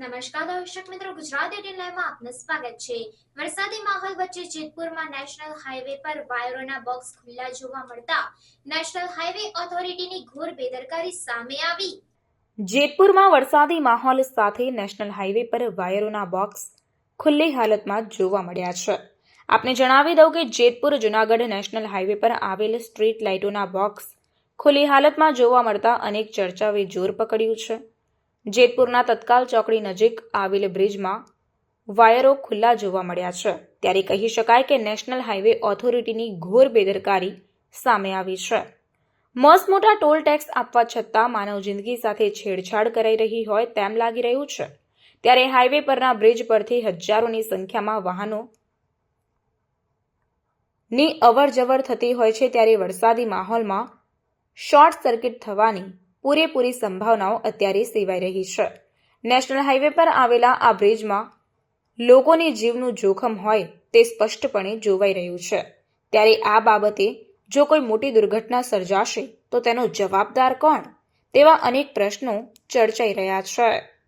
નમસ્કાર દર્શક મિત્રો, ગુજરાત એટીન લાઈવમાં આપનું સ્વાગત છે. વરસાદી માહોલ વચ્ચે જેતપુરમાં નેશનલ હાઈવે પર વાયરોના બોક્સ ખુલ્લા જોવા મળતા નેશનલ હાઈવે ઓથોરિટીની ઘોર બેદરકારી સામે આવી. જેતપુરમાં વરસાદી માહોલ સાથે નેશનલ હાઈવે પર વાયરોના બોક્સ ખુલ્લી હાલતમાં જોવા મળ્યા છે. આપને જણાવી દઉં કે જેતપુર, જુનાગઢ નેશનલ હાઈવે પર આવેલ સ્ટ્રીટ લાઇટોના બોક્સ ખુલ્લી હાલતમાં જોવા મળતા અનેક ચર્ચાઓએ જોર પકડ્યું છે. જેતપુરના તત્કાલ ચોકડી નજીક આવેલ બ્રિજમાં વાયરો ખુલ્લા જોવા મળ્યા છે. ત્યારે કહી શકાય કે નેશનલ હાઈવે ઓથોરિટીની ઘોર બેદરકારી સામે આવી છે. મસ્ત મોટા ટોલ ટેક્સ આપવા છતાં માનવ જિંદગી સાથે છેડછાડ કરાઈ રહી હોય તેમ લાગી રહ્યું છે. ત્યારે હાઈવે પરના બ્રિજ પરથી હજારોની સંખ્યામાં વાહનો ની અવર જવર થતી હોય છે ત્યારે વરસાદી માહોલમાં શોર્ટ સર્કિટ થવાની પૂરેપૂરી સંભાવનાઓ અત્યારે સેવાઈ રહી છે. નેશનલ હાઈવે પર આવેલા આ બ્રિજમાં લોકોની જીવનું જોખમ હોય તે સ્પષ્ટપણે જોવાઈ રહ્યું છે. ત્યારે આ બાબતે જો કોઈ મોટી દુર્ઘટના સર્જાશે તો તેનો જવાબદાર કોણ? તેવા અનેક પ્રશ્નો ચર્ચાઈ રહ્યા છે.